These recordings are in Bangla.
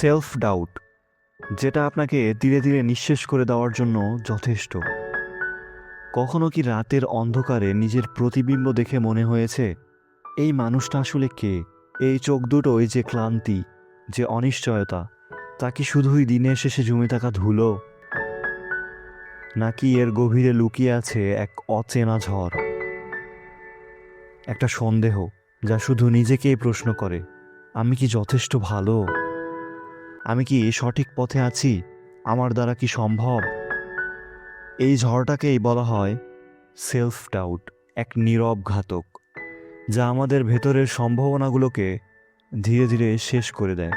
সেলফ ডাউট যেটা আপনাকে ধীরে ধীরে নিঃশেষ করে দেওয়ার জন্য যথেষ্ট। কখনো কি রাতের অন্ধকারে নিজের প্রতিবিম্ব দেখে মনে হয়েছে, এই মানুষটা আসলে কে? এই চোখ দুটোই যে ক্লান্তি, যে অনিশ্চয়তা, তা কি শুধুই দিনের শেষে জমে থাকা ধুলো? নাকি এর গভীরে লুকিয়ে আছে এক অচেনা ঝড়? একটা সন্দেহ, যা শুধু নিজেকেই প্রশ্ন করে, আমি কি যথেষ্ট ভালো? আমি কি সঠিক পথে আছি? আমার দ্বারা কি সম্ভব? এই ঝড়টাকেই বলা হয় সেলফ ডাউট এক নীরব ঘাতক, যা আমাদের ভেতরের সম্ভাবনাগুলোকে ধীরে ধীরে শেষ করে দেয়।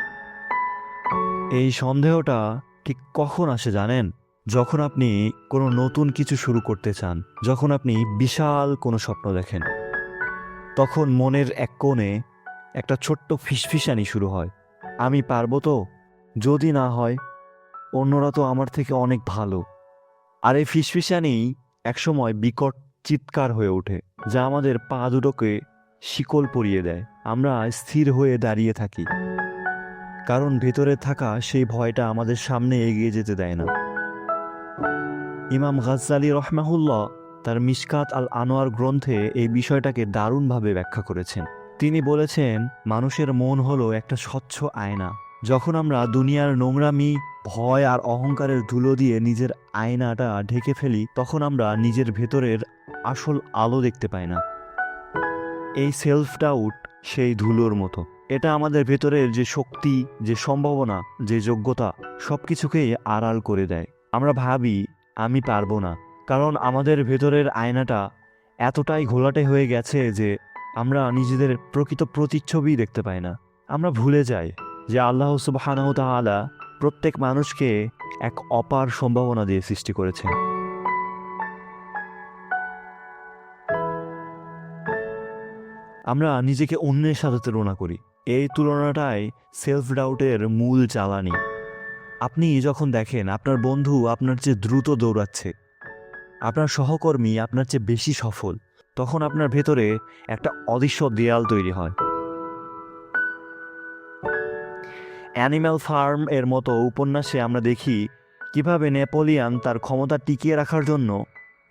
এই সন্দেহটা ঠিক কখন আসে জানেন? যখন আপনি কোনো নতুন কিছু শুরু করতে চান, যখন আপনি বিশাল কোনো স্বপ্ন দেখেন, তখন মনের এক কোণে একটা ছোট্ট ফিসফিসানি শুরু হয়। আমি পারব তো? যদি না হয়, অন্যরা তো আমার থেকে অনেক ভালো। আর এই ফিসফিসানি একসময় বিকট চিৎকার হয়ে ওঠে, যা আমাদের পা দুটোকে শিকল পরিয়ে দেয়। আমরা স্থির হয়ে দাঁড়িয়ে থাকি, কারণ ভেতরে থাকা সেই ভয়টা আমাদের সামনে এগিয়ে যেতে দেয় না। ইমাম গাজ্জালি রহমাহুল্লাহ তার মিসকাত আল আনোয়ার গ্রন্থে এই বিষয়টাকে দারুণভাবে ব্যাখ্যা করেছেন। তিনি বলেছেন, মানুষের মন হলো একটা স্বচ্ছ আয়না। যখন আমরা দুনিয়ার নোংরামি, ভয় আর অহংকারের ধুলো দিয়ে নিজের আয়নাটা ঢেকে ফেলি, তখন আমরা নিজের ভেতরের আসল আলো দেখতে পাই না। এই সেলফ ডাউট সেই ধুলোর মতো। এটা আমাদের ভেতরের যে শক্তি, যে সম্ভাবনা, যে যোগ্যতা সব কিছুকেই আড়াল করে দেয়। আমরা ভাবি, আমি পারব না। কারণ আমাদের ভেতরের আয়নাটা এতটাই ঘোলাটে হয়ে গেছে যে আমরা নিজেদের প্রকৃত প্রতিচ্ছবি দেখতে পাই না। আমরা ভুলে যাই। যে আল্লাহ সুবাহানাহ তাআলা প্রত্যেক মানুষকে এক অপার সম্ভাবনা দিয়ে সৃষ্টি করেছেন। আমরা নিজেকে অন্যের সাথে তুলনা করি। এই তুলনাটাই সেলফ ডাউটের মূল জ্বালানি। আপনি যখন দেখেন আপনার বন্ধু আপনার চেয়ে দ্রুত দৌড়াচ্ছে, আপনার সহকর্মী আপনার চেয়ে বেশি সফল, তখন আপনার ভেতরে একটা অদৃশ্য দেয়াল তৈরি হয়। অ্যানিম্যাল ফার্ম এর মতো উপন্যাসে আমরা দেখি কীভাবে নেপোলিয়ান তার ক্ষমতা টিকিয়ে রাখার জন্য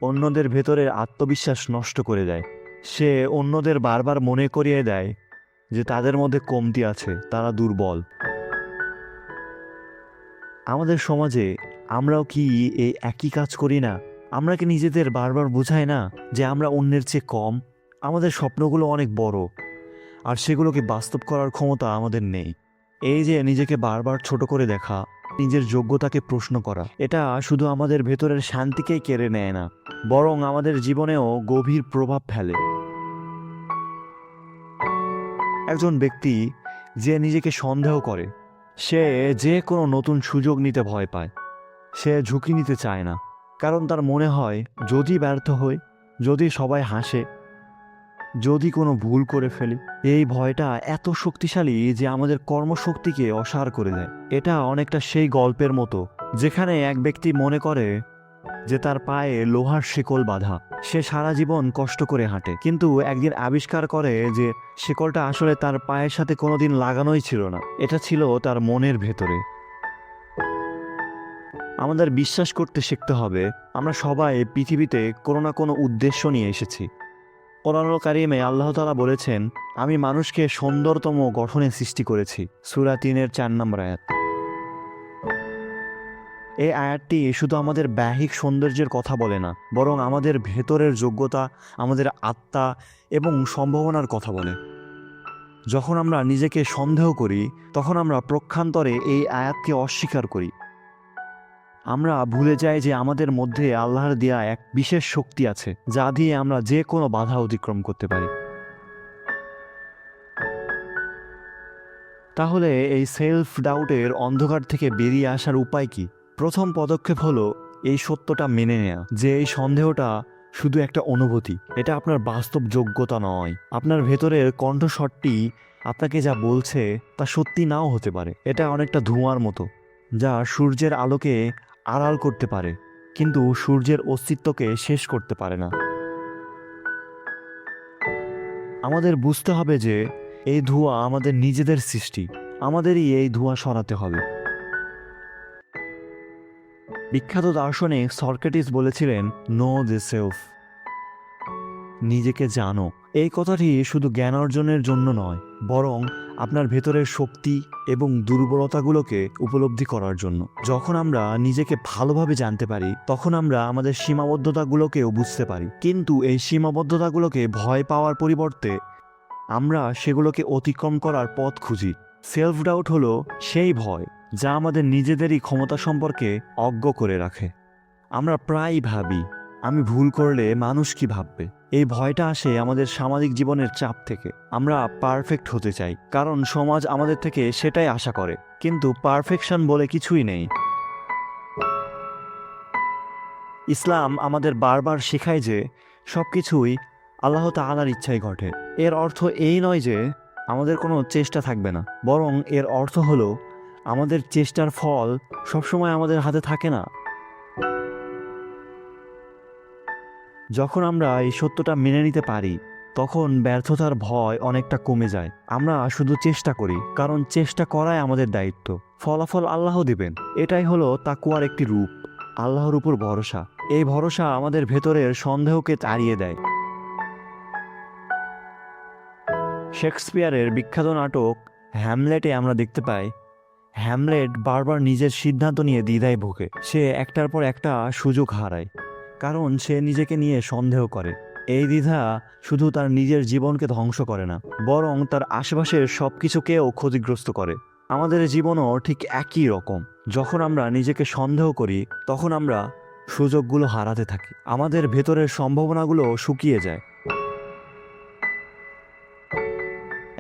অন্যদের ভেতরের আত্মবিশ্বাস নষ্ট করে দেয়। সে অন্যদের বারবার মনে করিয়ে দেয় যে তাদের মধ্যে কমতি আছে, তারা দুর্বল। আমাদের সমাজে আমরাও কি এই একই কাজ করি না? আমরা কি নিজেদের বারবার বোঝাই না যে আমরা অন্যের চেয়ে কম? আমাদের স্বপ্নগুলো অনেক বড়, আর সেগুলোকে বাস্তব করার ক্ষমতা আমাদের নেই। এই যে নিজেকে বারবার ছোট করে দেখা, নিজের যোগ্যতাকে প্রশ্ন করা, এটা শুধু আমাদের ভেতরের শান্তিকেই কেড়ে নেয় না, বরং আমাদের জীবনেও গভীর প্রভাব ফেলে। একজন ব্যক্তি যে নিজেকে সন্দেহ করে, সে যে কোনো নতুন সুযোগ নিতে ভয় পায়, সে ঝুঁকি নিতে চায় না, কারণ তার মনে হয়, যদি ব্যর্থ হই, যদি সবাই হাসে যদি কোনো ভুল করে ফেলি, এই ভয়টা এত শক্তিশালী যে আমাদের কর্মশক্তিকে অসার করে দেয়। এটা অনেকটা সেই গল্পের মতো, যেখানে এক ব্যক্তি মনে করে যে তার পায়ে লোহার শিকল বাঁধা। সে সারা জীবন কষ্ট করে হাঁটে, কিন্তু একদিন আবিষ্কার করে যে শিকলটা আসলে তার পায়ের সাথে কোনোদিন লাগানোই ছিল না। এটা ছিল তার মনের ভেতরে। আমাদের বিশ্বাস করতে শিখতে হবে, আমরা সবাই পৃথিবীতে কোনো না কোনো উদ্দেশ্য নিয়ে এসেছি। কোরআনুল কারিমে আল্লাহ তালা বলেছেন, আমি মানুষকে সুন্দরতম গঠনে সৃষ্টি করেছি। সুরা তিনের চার নম্বর আয়াত। এই আয়াতটি শুধু আমাদের বাহিক সৌন্দর্যের কথা বলে না, বরং আমাদের ভেতরের যোগ্যতা, আমাদের আত্মা এবং সম্ভাবনার কথা বলে। যখন আমরা নিজেকে সন্দেহ করি, তখন আমরা প্রক্ষান্তরে এই আয়াতকে অস্বীকার করি। আমরা ভুলে যাই যে আমাদের মধ্যে আল্লাহর দেয়া এক বিশেষ শক্তি আছে, যা দিয়ে আমরা যে কোনো বাধা অতিক্রম করতে পারি। তাহলে এই সেলফ ডাউটের অন্ধকার থেকে বেরিয়ে আসার উপায় কি? প্রথম পদক্ষেপ হলো এই সত্যটা মেনে নেয়া, যে এই সন্দেহটা শুধু একটা অনুভূতি, এটা আপনার বাস্তব যোগ্যতা নয়। আপনার ভেতরের কণ্ঠস্বরটি আপনাকে যা বলছে তা সত্যি নাও হতে পারে। এটা অনেকটা ধোঁয়ার মতো, যা সূর্যের আলোকে আড়াল করতে পারে, কিন্তু সূর্যের অস্তিত্বকে শেষ করতে পারে না। আমাদের বুঝতে হবে যে, এই ধোঁয়া আমাদের নিজেদের সৃষ্টি। আমাদেরই এই ধোঁয়া সরাতে হবে। বিখ্যাত দার্শনিক সর্কেটিস বলেছিলেন নো দি সেলফ নিজেকে জানো। এই কথাটি শুধু জ্ঞান অর্জনের জন্য নয়, বরং আপনার ভেতরের শক্তি এবং দুর্বলতাগুলোকে উপলব্ধি করার জন্য। যখন আমরা নিজেকে ভালোভাবে জানতে পারি, তখন আমরা আমাদের সীমাবদ্ধতাগুলোকেও বুঝতে পারি। কিন্তু এই সীমাবদ্ধতাগুলোকে ভয় পাওয়ার পরিবর্তে আমরা সেগুলোকে অতিক্রম করার পথ খুঁজি। সেলফ ডাউট হলো সেই ভয় যা আমাদের নিজেদেরই ক্ষমতা সম্পর্কে অজ্ঞ করে রাখে। আমরা প্রায়ই ভাবি, আমি ভুল করলে মানুষ কি ভাববে? এই ভয়টা আসে আমাদের সামাজিক জীবনের চাপ থেকে। আমরা পারফেক্ট হতে চাই, কারণ সমাজ আমাদের থেকে সেটাই আশা করে, কিন্তু পারফেকশন বলে কিছুই নেই। ইসলাম আমাদের বারবার শেখায় যে সব কিছুই আল্লাহ তাআলার ইচ্ছাই ঘটে। এর অর্থ এই নয় যে, আমাদের কোনো চেষ্টা থাকবে না, বরং এর অর্থ হলো, আমাদের চেষ্টার ফল সবসময় আমাদের হাতে থাকে না। যখন আমরা এই সত্যটা মেনে নিতে পারি, তখন ব্যর্থতার ভয় অনেকটা কমে যায়। আমরা শুধু চেষ্টা করি, কারণ চেষ্টা করাই আমাদের দায়িত্ব। ফলাফল আল্লাহ দিবেন। এটাই হলো তাকুয়ার একটি রূপ, আল্লাহর উপর ভরসা। এই ভরসা আমাদের ভেতরের সন্দেহকে তাড়িয়ে দেয়। শেক্সপিয়ারের বিখ্যাত নাটক হ্যামলেটে আমরা দেখতে পাই, হ্যামলেট বারবার নিজের সিদ্ধান্ত নিয়ে দ্বিধায় ভোগে। সে একটার পর একটা সুযোগ হারায়। কারণ সে নিজেকে নিয়ে সন্দেহ করে। এই দ্বিধা শুধু তার নিজের জীবনকে ধ্বংস করে না, বরং তার আশেপাশের সব কিছুকেও ক্ষতিগ্রস্ত করে। আমাদের জীবনও ঠিক একই রকম। যখন আমরা নিজেকে সন্দেহ করি, তখন আমরা সুযোগগুলো হারাতে থাকি। আমাদের ভেতরের সম্ভাবনাগুলো শুকিয়ে যায়।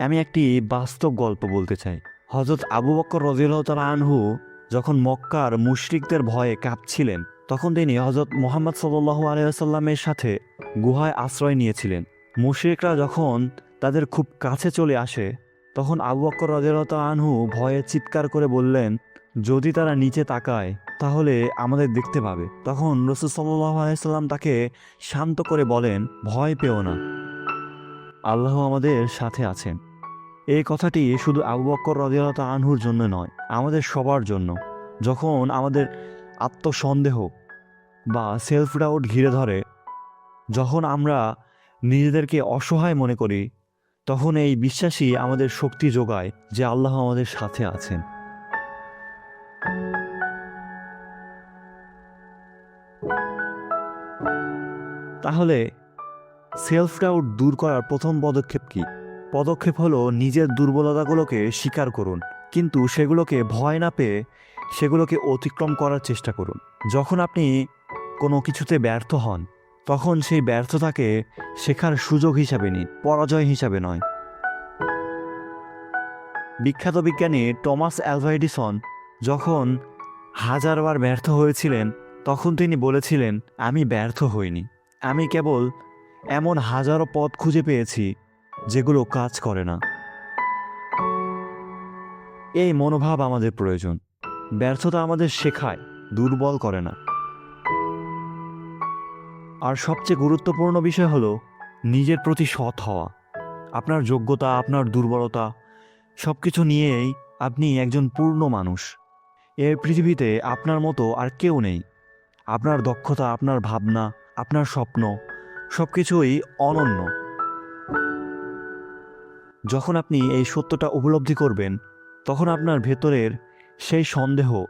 আমি একটি বাস্তব গল্প বলতে চাই। হজরত আবু বক্কর রজিল্লাহ আনহু যখন মক্কার মুশরিকদের ভয়ে কাঁপছিলেন তখন তিনি হজরত মোহাম্মদ সাল্লু আলিয়াল্লামের সাথে গুহায় আশ্রয় নিয়েছিলেন। মুশরিকরা যখন তাদের খুব কাছে চলে আসে, তখন আবু বক্কর রজিল্লাহ আনহু ভয়ে চিৎকার করে বললেন, যদি তারা নিচে তাকায়, তাহলে আমাদের দেখতে পাবে। তখন রসুল সাল্লাহ আলাইসাল্লাম তাকে শান্ত করে বলেন, ভয় পেও না। আল্লাহ আমাদের সাথে আছেন। এই কথাটি শুধু আবু বক্কর রদিয়ালত আনহুর জন্য নয়, আমাদের সবার জন্য। যখন আমাদের আত্মসন্দেহ বা সেলফ ডাউট ঘিরে ধরে, যখন আমরা নিজেদেরকে অসহায় মনে করি, তখন এই বিশ্বাসই আমাদের শক্তি যোগায় যে আল্লাহ আমাদের সাথে আছেন। তাহলে সেলফ ডাউট দূর করার প্রথম পদক্ষেপ কি? পদক্ষেপ হলো নিজের দুর্বলতাগুলোকে স্বীকার করুন, কিন্তু সেগুলোকে ভয় না পেয়ে সেগুলোকে অতিক্রম করার চেষ্টা করুন। যখন আপনি কোনো কিছুতে ব্যর্থ হন, তখন সেই ব্যর্থতাকে শেখার সুযোগ হিসাবে নিন, পরাজয় হিসাবে নয়। বিখ্যাত বিজ্ঞানী টমাস অ্যালভা এডিসন যখন হাজারবার ব্যর্থ হয়েছিলেন, তখন তিনি বলেছিলেন, আমি ব্যর্থ হইনি। আমি কেবল এমন হাজারো পথ খুঁজে পেয়েছি, যেগুলো কাজ করে না। এই মনোভাব আমাদের প্রয়োজন। ব্যর্থতা আমাদের শেখায়, দুর্বল করে না। আর সবচেয়ে গুরুত্বপূর্ণ বিষয় হলো নিজের প্রতি সৎ হওয়া। আপনার যোগ্যতা, আপনার দুর্বলতা সব কিছু নিয়েই আপনি একজন পূর্ণ মানুষ। এই পৃথিবীতে আপনার মতো আর কেউ নেই। আপনার দক্ষতা, আপনার ভাবনা, আপনার স্বপ্ন সব কিছুই অনন্য। যখন আপনি এই সত্যটা উপলব্ধি করবেন, তখন আপনার ভেতরের সেই সন্দেহ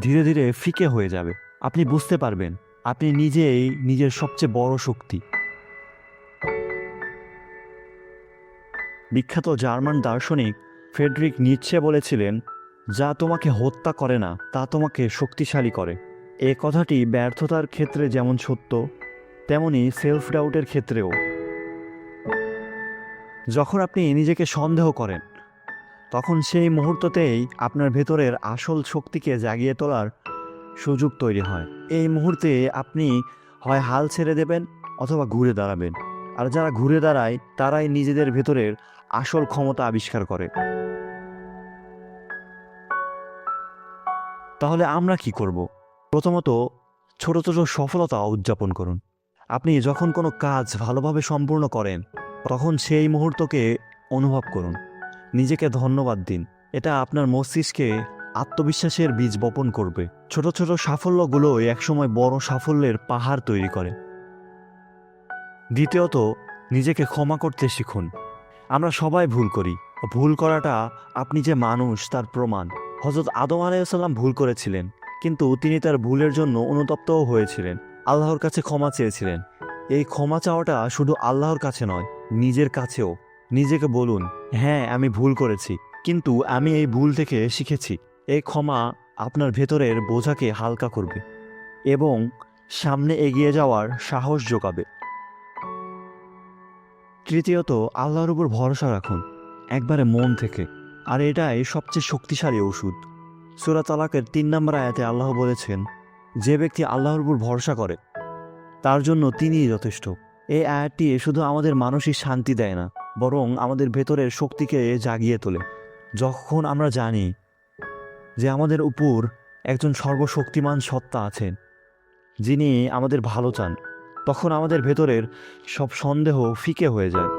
ধীরে ধীরে ফিকে হয়ে যাবে। আপনি বুঝতে পারবেন আপনি নিজেই নিজের সবচেয়ে বড় শক্তি। বিখ্যাত জার্মান দার্শনিক ফেডরিক নিচ্ছে বলেছিলেন, যা তোমাকে হত্যা করে না, তা তোমাকে শক্তিশালী করে। এ কথাটি ব্যর্থতার ক্ষেত্রে যেমন সত্য, তেমনি সেলফ ডাউটের ক্ষেত্রেও। যখন আপনি নিজেকে সন্দেহ করেন, তখন সেই মুহূর্ততেই আপনার ভেতরের আসল শক্তিকে জাগিয়ে তোলার সুযোগ তৈরি হয়। এই মুহূর্তে আপনি হয় হাল ছেড়ে দেবেন অথবা ঘুরে দাঁড়াবেন। আর যারা ঘুরে দাঁড়ায়, তারাই নিজেদের ভেতরের আসল ক্ষমতা আবিষ্কার করে। তাহলে আমরা কি করব? প্রথমত, ছোট ছোট সফলতা উদযাপন করুন। আপনি যখন কোনো কাজ ভালোভাবে সম্পূর্ণ করেন, তখন সেই মুহূর্তকে অনুভব করুন। নিজেকে ধন্যবাদ দিন। এটা আপনার মস্তিষ্কে আত্মবিশ্বাসের বীজ বপন করবে। ছোট ছোট সাফল্যগুলো একসময় বড় সাফল্যের পাহাড় তৈরি করে। দ্বিতীয়ত, নিজেকে ক্ষমা করতে শিখুন। আমরা সবাই ভুল করি। ভুল করাটা আপনি যে মানুষ, তার প্রমাণ। হজরত আদম আলাইসাল্লাম ভুল করেছিলেন, কিন্তু তিনি তার ভুলের জন্য অনুতপ্তও হয়েছিলেন। আল্লাহর কাছে ক্ষমা চেয়েছিলেন। এই ক্ষমা চাওয়াটা শুধু আল্লাহর কাছে নয়, নিজের কাছেও। নিজেকে বলুন হ্যাঁ আমি ভুল করেছি, কিন্তু আমি এই ভুল থেকে শিখেছি। এই ক্ষমা আপনার ভেতরের বোঝাকে হালকা করবে এবং সামনে এগিয়ে যাওয়ার সাহস যোগাবে তৃতীয়ত, আল্লাহর উপর ভরসা রাখুন, একবারে মন থেকে। আর এটাই সবচেয়ে শক্তিশালী ওষুধ। সুরা তালাকের তিন নম্বর আয়াতে আল্লাহ বলেছেন, যে ব্যক্তি আল্লাহর উপর ভরসা করে, তার জন্য তিনিই যথেষ্ট। এই আয়াতটি শুধু আমাদের মানসিক শান্তি দেয় না, বরং আমাদের ভেতরের শক্তিকে জাগিয়ে তোলে। যখন আমরা জানি যে আমাদের উপর একজন সর্বশক্তিমান সত্তা আছেন, যিনি আমাদের ভালো চান, তখন আমাদের ভেতরের সব সন্দেহ ফিকে হয়ে যায়।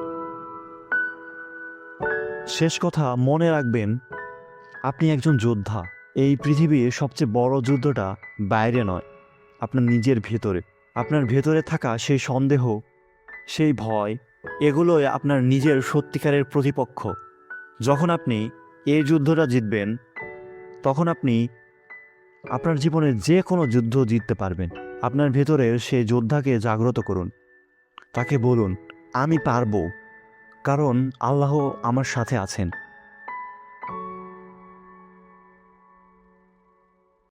শেষ কথা, মনে রাখবেন, আপনি একজন যোদ্ধা। এই পৃথিবীর সবচেয়ে বড় যুদ্ধটা বাইরে নয়, আপনার নিজের ভেতরে। আপনার ভেতরে থাকা সেই সন্দেহ, সেই ভয়, এগুলোই আপনার নিজের সত্যিকারের প্রতিপক্ষ। যখন আপনি এই যুদ্ধটা জিতবেন তখন আপনি আপনার জীবনের যে কোনো যুদ্ধ জিততে পারবেন। আপনার ভেতরের সে যোদ্ধাকে জাগ্রত করুন। তাকে বলুন, আমি পারব, কারণ আল্লাহ আমার সাথে আছেন।